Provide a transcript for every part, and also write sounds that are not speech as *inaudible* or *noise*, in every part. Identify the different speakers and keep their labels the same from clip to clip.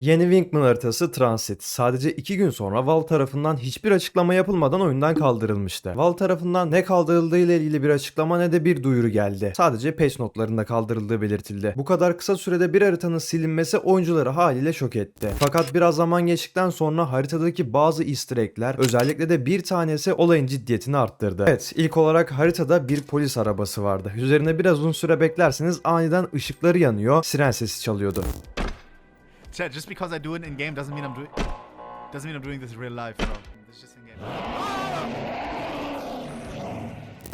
Speaker 1: Yeni Wingman haritası Transit sadece 2 gün sonra Valve tarafından hiçbir açıklama yapılmadan oyundan kaldırılmıştı. Valve tarafından ne kaldırıldığı ile ilgili bir açıklama ne de bir duyuru geldi. Sadece patch notlarında kaldırıldığı belirtildi. Bu kadar kısa sürede bir haritanın silinmesi oyuncuları haliyle şok etti. Fakat biraz zaman geçtikten sonra haritadaki bazı easter egg'ler özellikle de bir tanesi olayın ciddiyetini arttırdı. Evet ilk olarak haritada bir polis arabası vardı. Üzerine biraz uzun süre beklerseniz aniden ışıkları yanıyor, siren sesi çalıyordu.
Speaker 2: Chat, just because I do it in game doesn't mean I'm doing doesn't mean I'm doing this in real life, bro. This is just in game.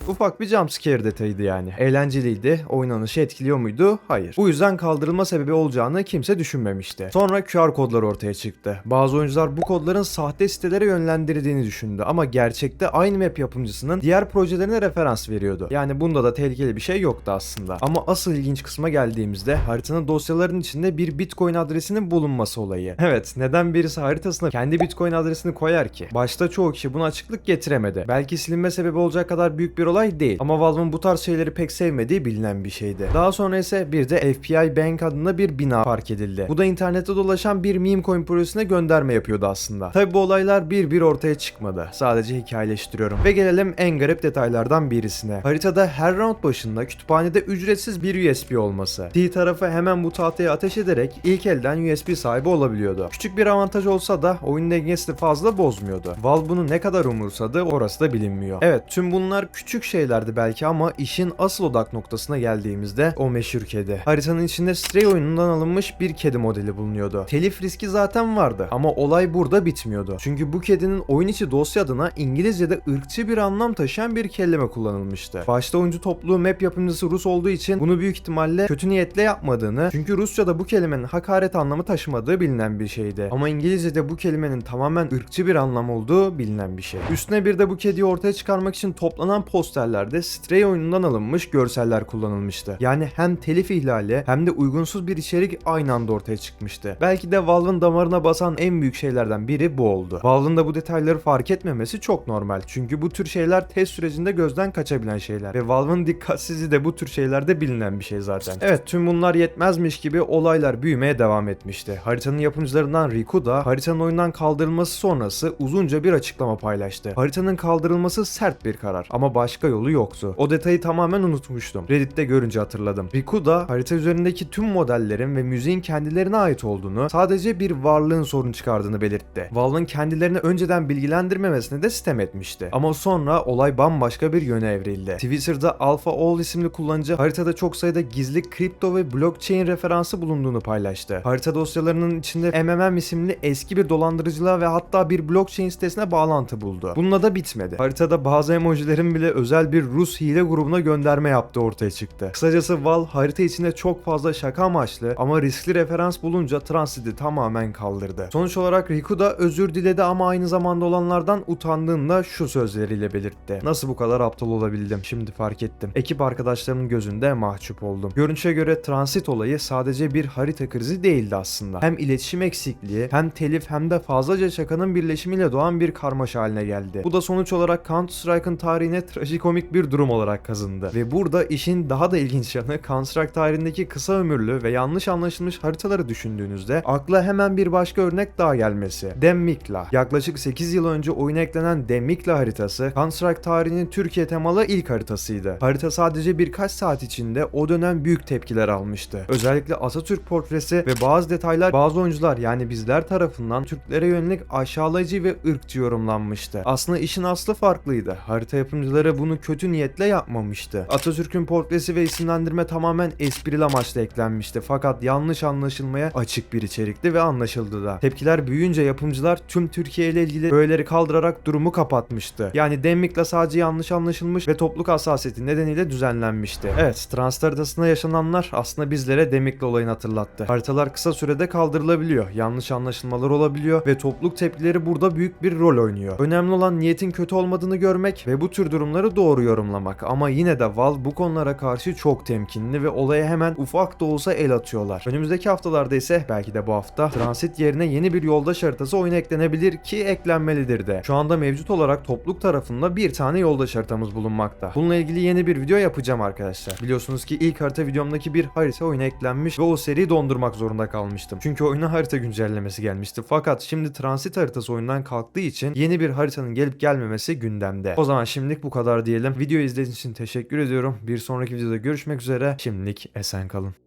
Speaker 1: Ufak bir jumpscare detayıydı yani. Eğlenceliydi. Oynanışı etkiliyor muydu? Hayır. Bu yüzden kaldırılma sebebi olacağını kimse düşünmemişti. Sonra QR kodlar ortaya çıktı. Bazı oyuncular bu kodların sahte sitelere yönlendirdiğini düşündü ama gerçekte aynı map yapımcısının diğer projelerine referans veriyordu. Yani bunda da tehlikeli bir şey yoktu aslında. Ama asıl ilginç kısma geldiğimizde haritanın dosyalarının içinde bir Bitcoin adresinin bulunması olayı. *laughs* Evet, neden birisi haritasına kendi Bitcoin adresini koyar ki? Başta çoğu kişi buna açıklık getiremedi. Belki silinme sebebi olacak kadar büyük bir olay değil. Ama Valve'ın bu tarz şeyleri pek sevmediği bilinen bir şeydi. Daha sonra ise bir de FBI Bank adında bir bina fark edildi. Bu da internette dolaşan bir meme coin projesine gönderme yapıyordu aslında. Tabi bu olaylar bir bir ortaya çıkmadı. Sadece hikayeleştiriyorum. Ve gelelim en garip detaylardan birisine. Haritada her round başında kütüphanede ücretsiz bir USB olması. D tarafı hemen bu tahtaya ateş ederek ilk elden USB sahibi olabiliyordu. Küçük bir avantaj olsa da oyun dengesini fazla bozmuyordu. Valve bunu ne kadar umursadı orası da bilinmiyor. Evet tüm bunlar küçük şeylerdi belki ama işin asıl odak noktasına geldiğimizde o meşhur kedi. Haritanın içinde Stray oyunundan alınmış bir kedi modeli bulunuyordu. Telif riski zaten vardı ama olay burada bitmiyordu. Çünkü bu kedinin oyun içi dosya adına İngilizce'de ırkçı bir anlam taşıyan bir kelime kullanılmıştı. Başta oyuncu topluluğu map yapımcısı Rus olduğu için bunu büyük ihtimalle kötü niyetle yapmadığını çünkü Rusça'da bu kelimenin hakaret anlamı taşımadığı bilinen bir şeydi. Ama İngilizce'de bu kelimenin tamamen ırkçı bir anlam olduğu bilinen bir şey. Üstüne bir de bu kediyi ortaya çıkarmak için toplanan posterlerde Stray oyunundan alınmış görseller kullanılmıştı. Yani hem telif ihlali hem de uygunsuz bir içerik aynı anda ortaya çıkmıştı. Belki de Valve'ın damarına basan en büyük şeylerden biri bu oldu. Valve'ın da bu detayları fark etmemesi çok normal. Çünkü bu tür şeyler test sürecinde gözden kaçabilen şeyler. Ve Valve'ın dikkatsizliği de bu tür şeylerde bilinen bir şey zaten. Evet tüm bunlar yetmezmiş gibi olaylar büyümeye devam etmişti. Haritanın yapımcılarından Riku da haritanın oyundan kaldırılması sonrası uzunca bir açıklama paylaştı. Haritanın kaldırılması sert bir karar ama başka yolu yoktu. O detayı tamamen unutmuştum. Reddit'te görünce hatırladım. Riku da harita üzerindeki tüm modellerin ve müziğin kendilerine ait olduğunu, sadece bir varlığın sorun çıkardığını belirtti. Valve'ın kendilerini önceden bilgilendirmemesine de sitem etmişti. Ama sonra olay bambaşka bir yöne evrildi. Twitter'da Alpha All isimli kullanıcı haritada çok sayıda gizli kripto ve blockchain referansı bulunduğunu paylaştı. Harita dosyalarının içinde MMM isimli eski bir dolandırıcılığa ve hatta bir blockchain sitesine bağlantı buldu. Bununla da bitmedi. Haritada bazı emojilerin bile özel bir Rus hile grubuna gönderme yaptığı ortaya çıktı. Kısacası Valve harita içinde çok fazla şaka amaçlı ama riskli referans bulunca Transit'i tamamen kaldırdı. Sonuç olarak Riku da özür diledi ama aynı zamanda olanlardan utandığını da şu sözleriyle belirtti. Nasıl bu kadar aptal olabildim? Şimdi fark ettim. Ekip arkadaşlarımın gözünde mahcup oldum. Görünüşe göre transit olayı sadece bir harita krizi değildi aslında. Hem iletişim eksikliği, hem telif hem de fazlaca şakanın birleşimiyle doğan bir karmaşa haline geldi. Bu da sonuç olarak Counter Strike'ın tarihine trajikomik bir durum olarak kazındı. Ve burada işin daha da ilginç yanı Counter-Strike tarihindeki kısa ömürlü ve yanlış anlaşılmış haritaları düşündüğünüzde akla hemen bir başka örnek daha gelmesi. Demikla. Yaklaşık 8 yıl önce oyuna eklenen Demikla haritası Counter-Strike tarihinin Türkiye temalı ilk haritasıydı. Harita sadece birkaç saat içinde o dönem büyük tepkiler almıştı. Özellikle Atatürk portresi ve bazı detaylar bazı oyuncular yani bizler tarafından Türklere yönelik aşağılayıcı ve ırkçı yorumlanmıştı. Aslında işin aslı farklıydı. Harita yapımcıları bunu kötü niyetle yapmamıştı. Atatürk'ün portresi ve isimlendirme tamamen esprili amaçla eklenmişti. Fakat yanlış anlaşılmaya açık bir içerikti ve anlaşıldı da. Tepkiler büyüyünce yapımcılar tüm Türkiye ile ilgili böyleleri kaldırarak durumu kapatmıştı. Yani Demik'le sadece yanlış anlaşılmış ve topluluk hassasiyeti nedeniyle düzenlenmişti. Evet, transfer haritasında yaşananlar aslında bizlere Demik'le olayını hatırlattı. Haritalar kısa sürede kaldırılabiliyor, yanlış anlaşılmalar olabiliyor ve topluluk tepkileri burada büyük bir rol oynuyor. Önemli olan niyetin kötü olmadığını görmek ve bu tür durumları doğru yorumlamak ama yine de Valve bu konulara karşı çok temkinli ve olaya hemen ufak da olsa el atıyorlar. Önümüzdeki haftalarda ise belki de bu hafta transit yerine yeni bir yoldaş haritası oyuna eklenebilir ki eklenmelidir de. Şu anda mevcut olarak topluluk tarafında bir tane yoldaş haritamız bulunmakta. Bununla ilgili yeni bir video yapacağım arkadaşlar. Biliyorsunuz ki ilk harita videomdaki bir harita oyuna eklenmiş ve o seriyi dondurmak zorunda kalmıştım. Çünkü oyuna harita güncellemesi gelmişti. Fakat şimdi transit haritası oyundan kalktığı için yeni bir haritanın gelip gelmemesi gündemde. O zaman şimdilik bu kadar diyelim. Video izlediğiniz için teşekkür ediyorum. Bir sonraki videoda görüşmek üzere. Şimdilik esen kalın.